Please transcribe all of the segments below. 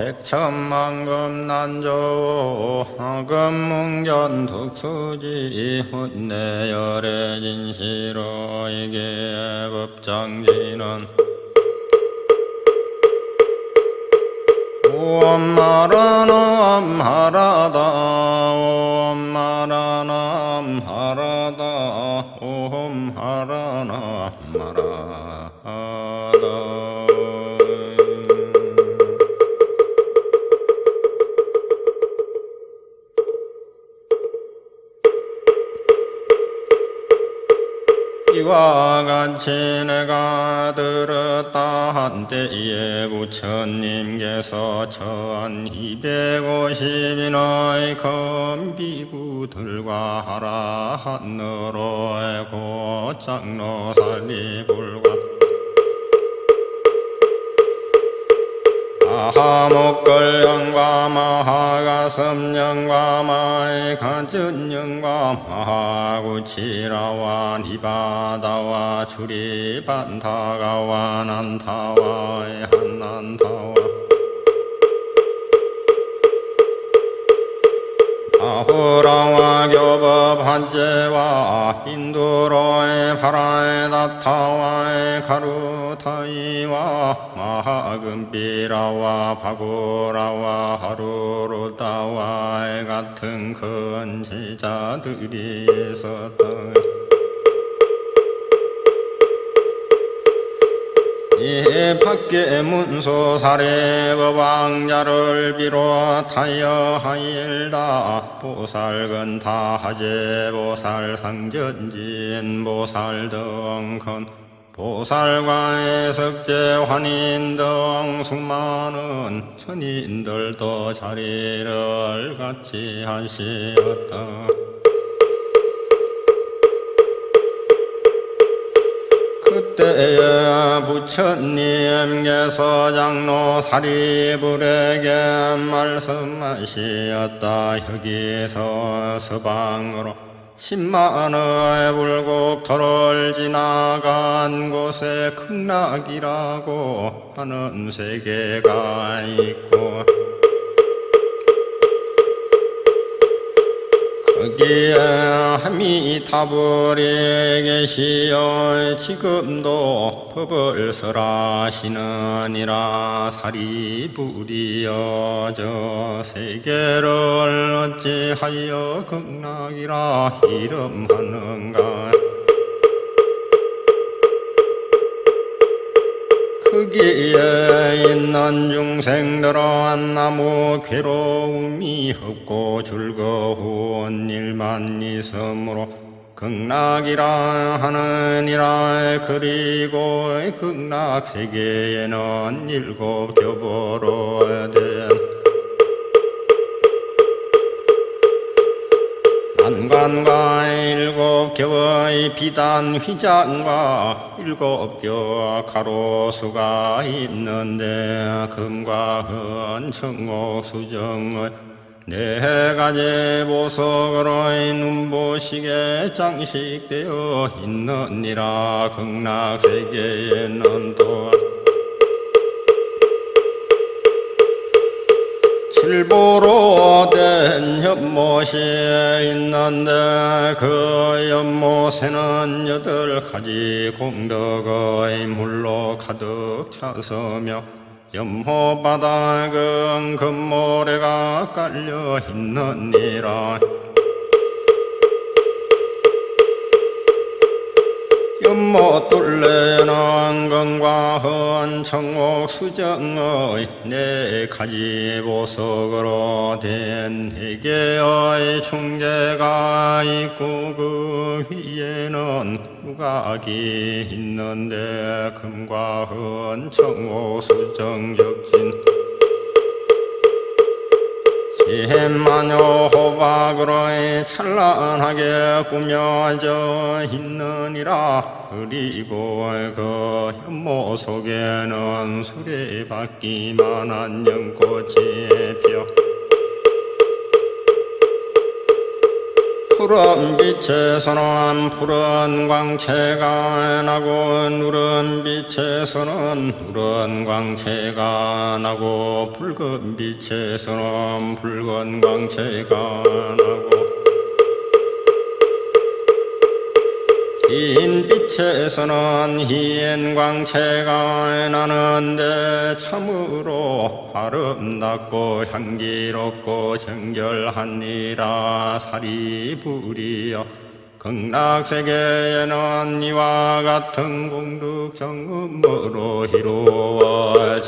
백천만금 난조 금문견 특수지 훈내열의 진시로 이게 법장지는. 옴마라남 하라다 옴마라남 하라다 옴 하라남 하라다 이와 같이 내가 들었다 한때에 부처님께서 천 250인의 검비구들과 하라 하늘로의 고장로 살리불 과 마하목걸령과 마하가섭령과 마이가전령과 마하구치라와 니바다와 주리반타가와 난타와 교법 한제와 인도로의 파라의 다타와의 가루타이와 마하금비라와 바고라와 하루로다와의 같은 큰 제자들이 있었다. 이 밖에 문소 사례 법왕자를 비롯하여 하일다 보살근 다하제 보살 상전진 보살 등큰 보살과의 석재 환인 등 수많은 천인들도 자리를 같이 하시었다. 때에 부처님께서 장로 사리불에게 말씀하시었다. 여기서 서방으로 십만의 불국토를 지나간 곳에 극락이라고 하는 세계가 있고 거기에 하미타불에 계시어 지금도 법을 설하시느니라. 사리불이여 저 세계를 어찌하여 극락이라 이름하는가 거기에 있는 중생들은 아무 괴로움이 없고 즐거운 일만 있으므로 극락이라 하느니라 그리고 극락 세계에는 일곱 겹으로 된 난관과 일곱 겹의 비단 휘장과 일곱 겹 가로수가 있는데 금과 은 청옥 수정의 네 가지 보석으로 눈보시게 장식되어 있느니라. 극락세계에는 또한 칠보로 된 연못이 있는데 그 연못에는 여덟 가지 공덕의 물로 가득 차서며 연못 바닥은 금모래가 깔려 있느니라 연못 둘레는 건과 헌 청옥 수정의 네 가지 보석으로 된네 개의 중재가 있고 그 위에는 무각이 있는데 금과 헌 청옥 수정 격진 지혜만요 호박으로 찬란하게 꾸며져 있느니라. 그리고 그 현모 속에는 수레받기만한 연꽃이 펴 푸른 빛에서는 푸른 광채가 나고 누른 빛에서는 누른 광채가 나고 붉은 빛에서는 붉은 광채가 나고 흰 빛에서는 흰 광채가 나는데 참으로 아름답고 향기롭고 정결하니라 사리불이여 극락세계에는 이와 같은 공덕 정음으로 이루어졌느니라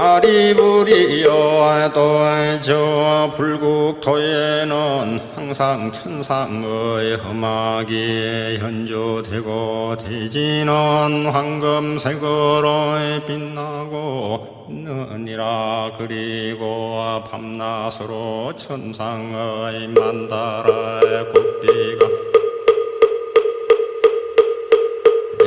사리불이여 또저 불국토에는 항상 천상의 험하게 현조되고 대지는 황금색으로 빛나고 있느니라. 그리고 밤낮으로 천상의 만다라의 꽃비가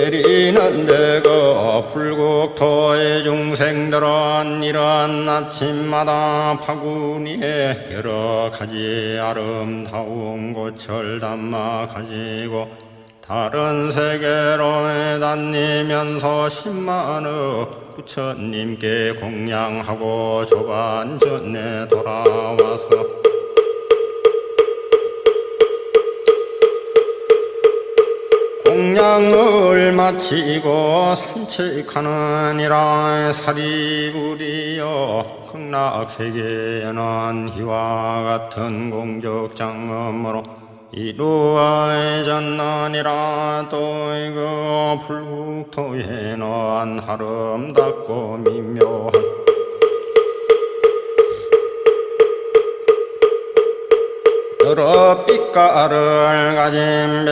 내리는 데가 불국토의 중생들은 이러한 아침마다 파구니에 여러 가지 아름다운 꽃을 담아 가지고 다른 세계로 다니면서 십만의 부처님께 공양하고 조반전에 돌아와서 공양을 마치고 산책하느니라 사리불이여 극락세계에는 이와 같은 공적장엄으로 이루어졌느니라 또 이거 불국토에는 아름답고 미묘한 여러 빛깔을 가진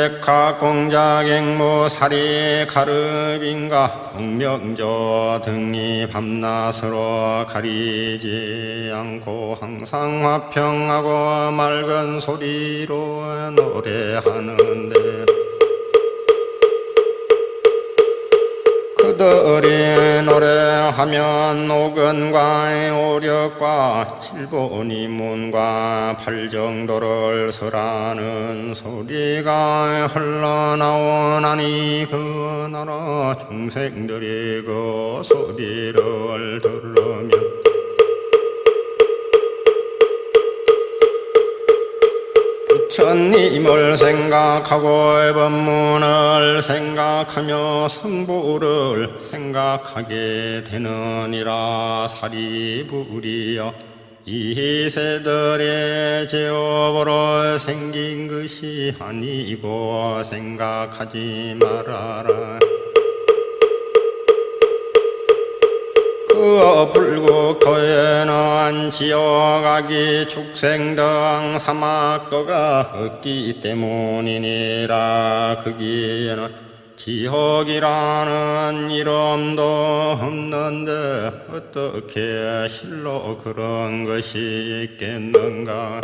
공작 앵무 사리 가르빈과 공명조 등이 밤낮으로 가리지 않고 항상 화평하고 맑은 소리로 노래하는데 그들이 노래하면 오근과 오력과 칠보니 문과 팔정도를 설하는 소리가 흘러나오나니 그 나라 중생들이 그 소리를 들으면 부처님을 생각하고 법문을 생각하며 성부를 생각하게 되느니라. 사리불이여 이 세들의 죄업으로 생긴 것이 아니고 생각하지 말아라 불국토에는 지옥아기 축생 등 사막도가 없기 때문이니라. 거기에는 지옥이라는 이름도 없는데 어떻게 실로 그런 것이 있겠는가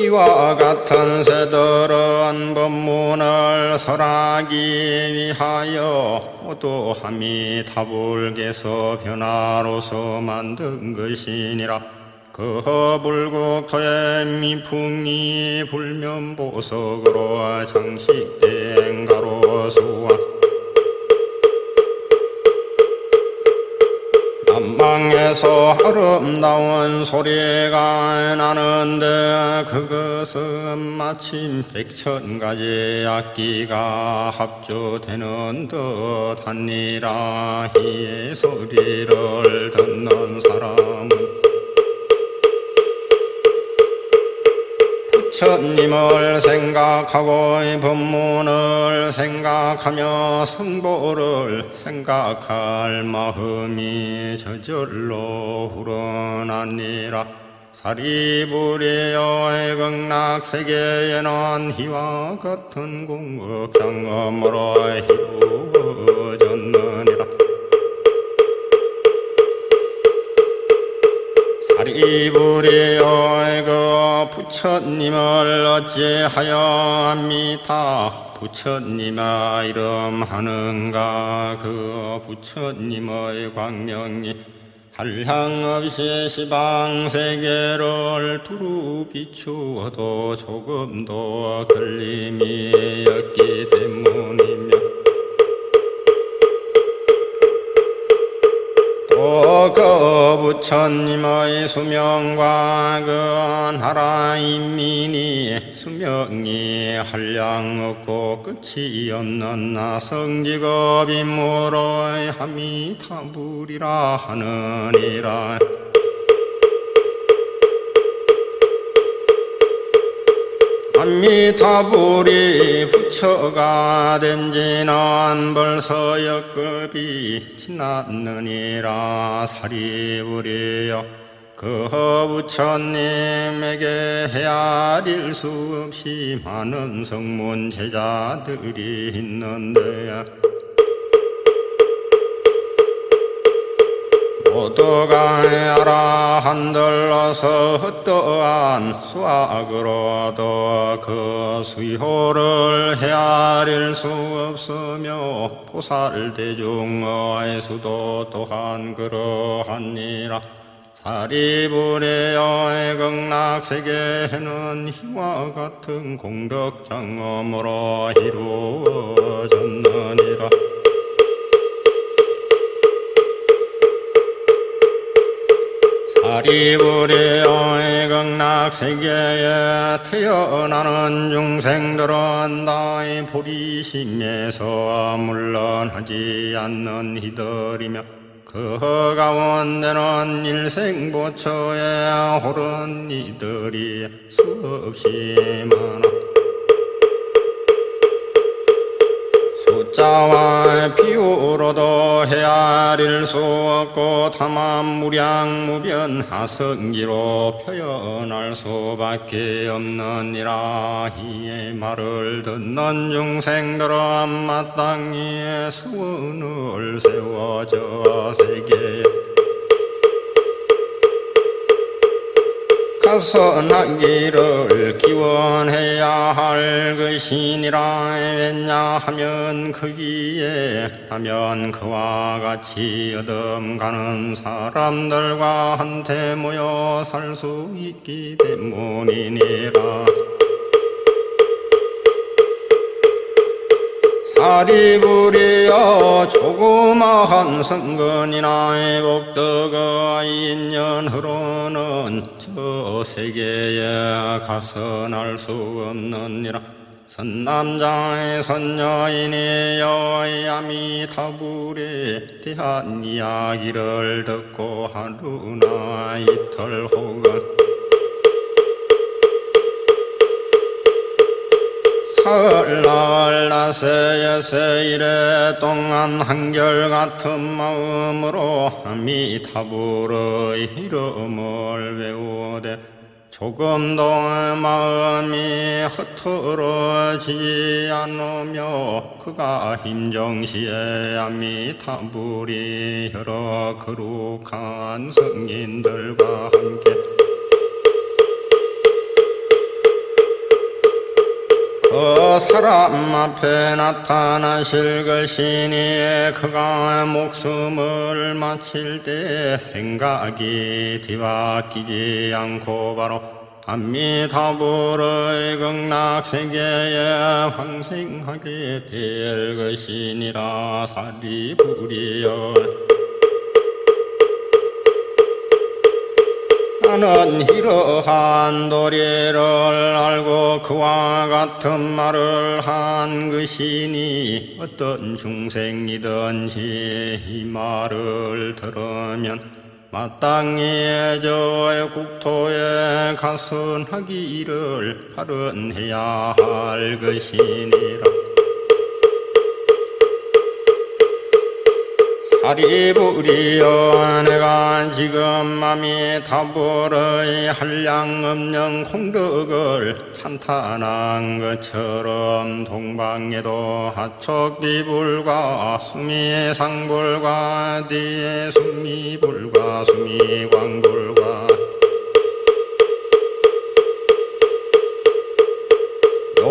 이와 같은 새들은 법문을 설하기 위하여 호도함이 타불게서 변화로서 만든 것이니라. 그 불국토의 미풍이 불면보석으로 장식된 가로수와 남방에서 아름다운 소리가 나는데 그것은 마침 백천 가지 악기가 합주되는 듯하니라. 이 소리를 듣는 사람 부처님을 생각하고 이 법문을 생각하며 성보를 생각할 마음이 저절로 우러나니라. 사리불이여의 극락세계에는 이와 같은 공극장엄으로 이루어졌느니라 그 부처님을 어찌하여 압니다? 부처님아 이름 하는가? 그 부처님의 광명이 한량 없이 시방 세계를 두루 비추어도 조금도 걸림이 없기 또 그 부처님의 수명과 그 나라 인민이 수명이 한량 없고 끝이 없는 나성직업 인물의 함이 타불이라 하느니라 암미타불이 부처가 된 지는 벌써 역급이 지났느니라 사리불이여. 그 부처님에게 헤아릴 수 없이 많은 성문 제자들이 있는데 모두가 아라한들로서 어떠한 수학으로도 그 수효를 헤아릴 수 없으며 보살 대중의 수도 또한 그러하니라. 사리불의 극락세계는 희와 같은 공덕 장엄으로 이루어졌느니라 사리불의 극락세계에 태어나는 중생들은 나의 보리심에서 물러나지 않는 이들이며 그 가운데는 일생보처에 오른 이들이 수없이 많아 숫자와 비유로도 헤아릴 수 없고 다만 무량무변 하성기로 표현할 수밖에 없느니라. 이의 말을 듣는 중생들은 마땅히 소원을 세워져 세계에 가서 나기를 기원해야 할 것이니라. 왜냐하면 거기에 하면 그와 같이 얻음 가는 사람들과 한테 모여 살 수 있기 때문이니라 사리부리여 조그마한 성근이나 복덕의 인연으로는 저 세계에 가서 날 수 없느니라. 선남자의 선여인이 여야미타불에 대한 이야기를 듣고 하루나 이틀 혹은 설날 나세여세 이래 동안 한결같은 마음으로 아미타불의 이름을 외우되 조금도 마음이 흐트러지지 않으며 그가 힘정시에 아미타불이 여러 거룩한 성인들과 함께 사람 앞에 나타나실 것이니 그가 목숨을 마칠 때 생각이 뒤바뀌지 않고 바로 암미타불의 극락세계에 황생하게 될 것이니라 사리불이여 나는 이러한 도리를 알고 그와 같은 말을 한 것이니 어떤 중생이든지 이 말을 들으면 마땅히 저의 국토에 가선하기를 발언해야 할 것이니라 사리부리여 내가 지금 맘이 타불의 한량없는 공덕을 찬탄한 것처럼 동방에도 하척비불과 수미상불과 뒤에 수미불과 수미광불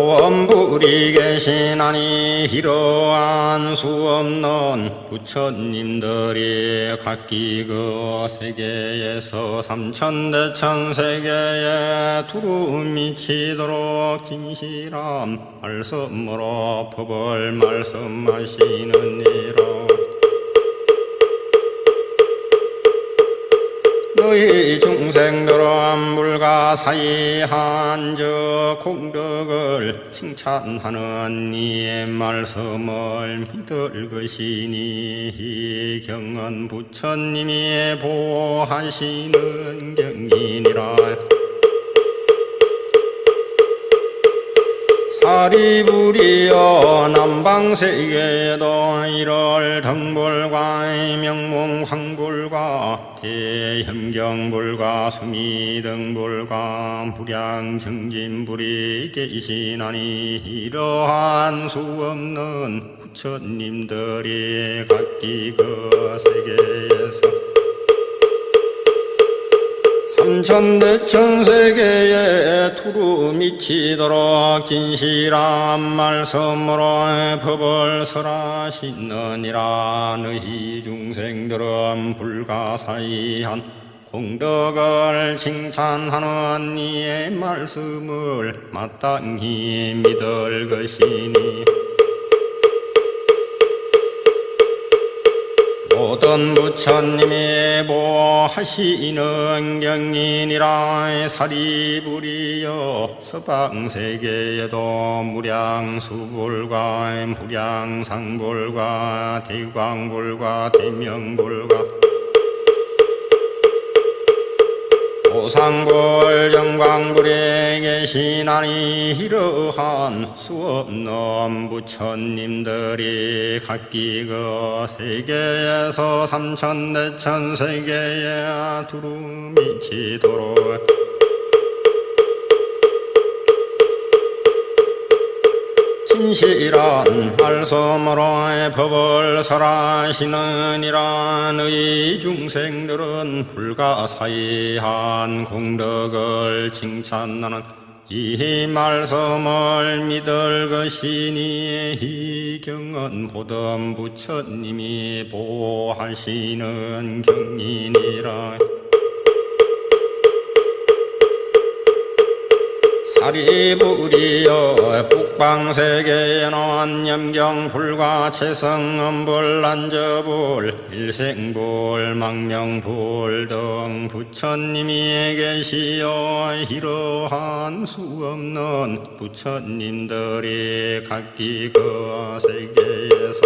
소원불이 계시나니 이러한 수 없는 부처님들이 각기 그 세계에서 삼천대천 세계에 두루 미치도록 진실함 말씀으로 법을 말씀하시느니라 너희 중생들은 물과 사이한 저 공덕을 칭찬하는 이의 말씀을 믿을 것이니 이 경은 부처님이 보호하시는 경이니라 사리부리여 남방세계에도 이럴 등불과 명문 황불과 대현경불과 수미등불과 무량정진불이 계시나니 이러한 수 없는 부처님들이 각기 그 세계에서 삼천대천 세계에 두루 미치도록 진실한 말씀으로 법을 설하시느니라. 너희 중생들은 불가사의한 공덕을 칭찬하는 이의 말씀을 마땅히 믿을 것이니 모든 부처님이 보하시는 경인이라 사리불이여 서방세계에도 무량수불과 무량상불과 대광불과 대명불과 오상불 영광불에 계시나니 이러한 수 없는 부처님들이 각기 그 세계에서 삼천대천 세계에 두루 미치도록 진실한 말씀으로 법을 설하시느니라 너희 중생들은 불가사의한 공덕을 칭찬하는 이 말씀을 믿을 것이니 이 경은 보던 부처님이 보하시는 경이니라 사리불이여 북방세계에는 염경불과 채성음불 난저불 일생불 망명불 등 부처님이 계시어 이러한 수 없는 부처님들이 각기 그 세계에서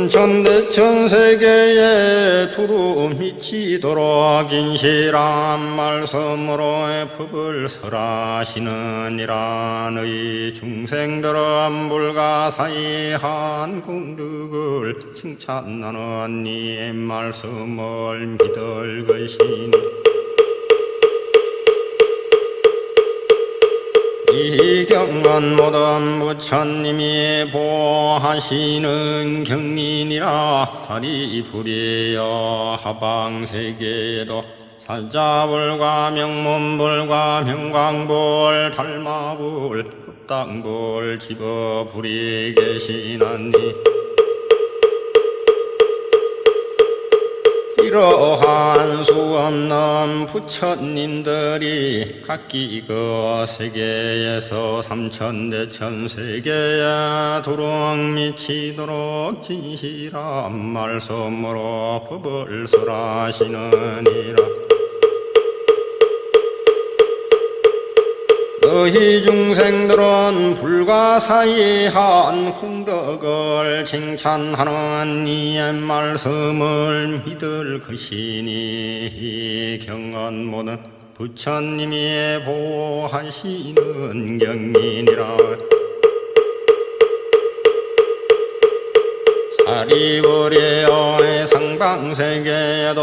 삼천대천 세계에 두루 미치도록 진실한 말씀으로 법을 설하시느니라 너희 중생들은 불가사의 한 공덕을 칭찬하는 이 말씀을 믿을 것이니 이 경은 모든 부처님이 보하시는 경인이라 사리불이여 하방세계에도 사자불과 명문불과 명광불 달마불 흡당불 집어불이 계시나니 이러한 수 없는 부처님들이 각기 그 세계에서 삼천대천 세계에 도록 미치도록 진실한 말씀으로 법을 설하시느니라 너희 중생들은 불가사의한 공덕을 칭찬하는 이의 말씀을 믿을 것이니 이 경은 모든 부처님이 보하시는 경이니라 리버리여 상방세계에도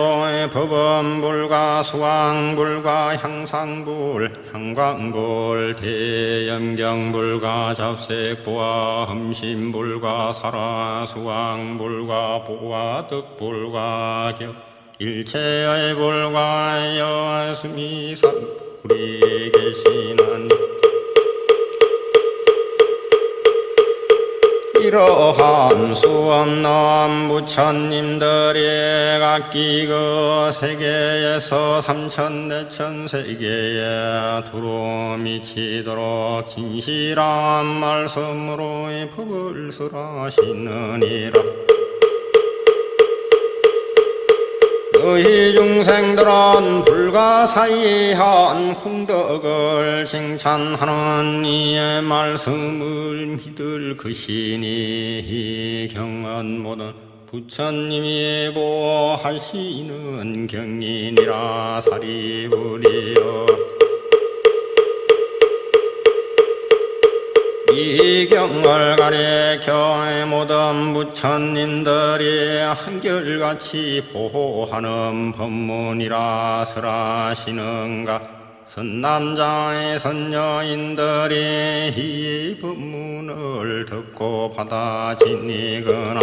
법원불과 수왕불과 향상불 향광불 대염경불과 잡색보와 흠신불과 사라수왕불과 보화득불과 격 일체의 불과 여수미산 우리 계시나니 이러한 수없는 부처님들이 각기 그 세계에서 삼천대천 세계에 두루 미치도록 진실한 말씀으로 설하시느니라 너희 중생들은 불가사의한 공덕을 칭찬하는 이의 말씀을 믿을 것이니 이 경은 모든 부처님이 보하시는 경이니라 사리부리여 이 경을 가리켜 모든 부처님들이 한결같이 보호하는 법문이라 설하시는가? 선남자의 선녀인들이 이 법문을 듣고 받아지니거나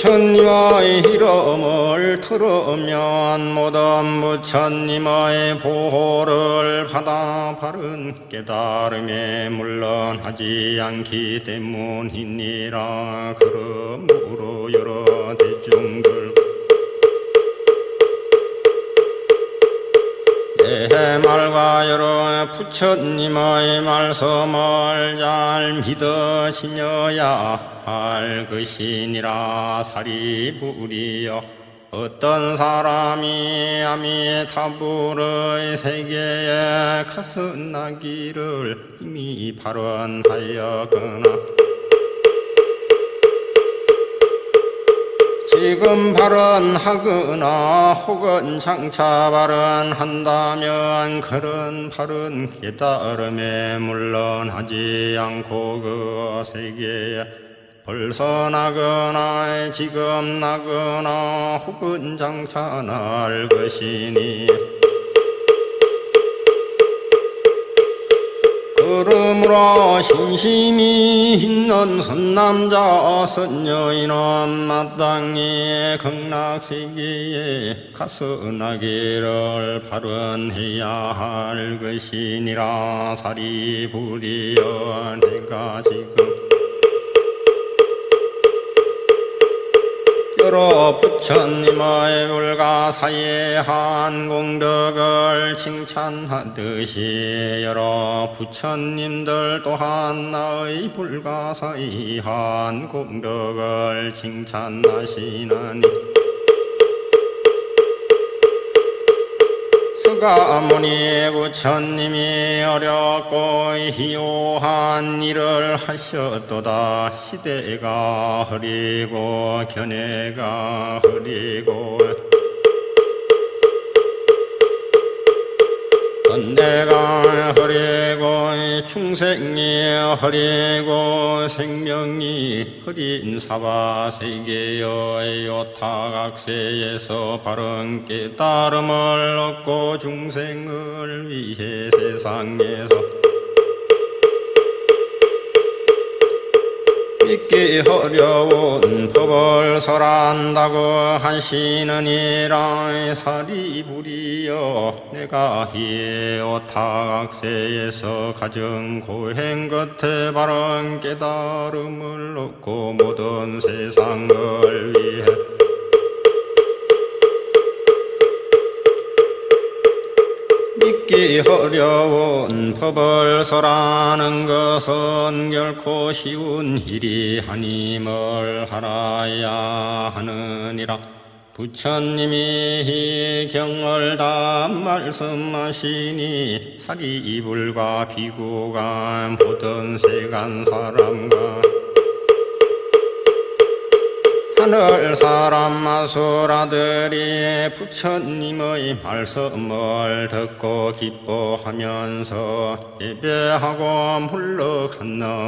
부처님의 이름을 들으면 모든 부처님의 보호를 받아 바른 깨달음에 물론하지 않기 때문이니라. 그러므로 여러 대중 들내 말과 여러 부처님의 말씀을 잘 믿으시녀야 할 것이니라 사리부리여 어떤 사람이 아미타불의 세계에 가슴나기를 이미 발언하였거나 지금 발언하거나 혹은 장차 발언한다면 그런 발언 깨달음에 물론하지 않고 그 세계에 벌써 나거나 지금 나거나 혹은 장차 날 것이니 그러므로 신심이 있는 선남자 선녀인은 마땅히 극락세계에 가서나기를 발언해야 할 것이니라 사리부리여 내가 지금 여러 부처님의 불가사의한 공덕을 칭찬하듯이 여러 부처님들 또한 나의 불가사의한 공덕을 칭찬하시나니 서가모니 부처님이 어렵고 희요한 일을 하셨도다. 시대가 흐리고 견해가 흐리고 충생이 흐리고 생명이 흐린 사바 세계의 요타각세에서 바른 깨달음을 얻고 중생을 위해 세상에서 믿기 어려운 법을 설한다고 하시느니라 사리부리여 내가 이 오타각세에서 가정 고행 끝에 바른 깨달음을 얻고 모든 세상을 위해 믿기 어려운 법을 설하는 것은 결코 쉬운 일이 아님을 알아야 하느니라. 부처님이 이 경을 다 말씀하시니 사리불과 비구가 모든 세간 사람과 하늘 사람 마수라들이 부처님의 말씀을 듣고 기뻐하면서 예배하고 물러갔느니라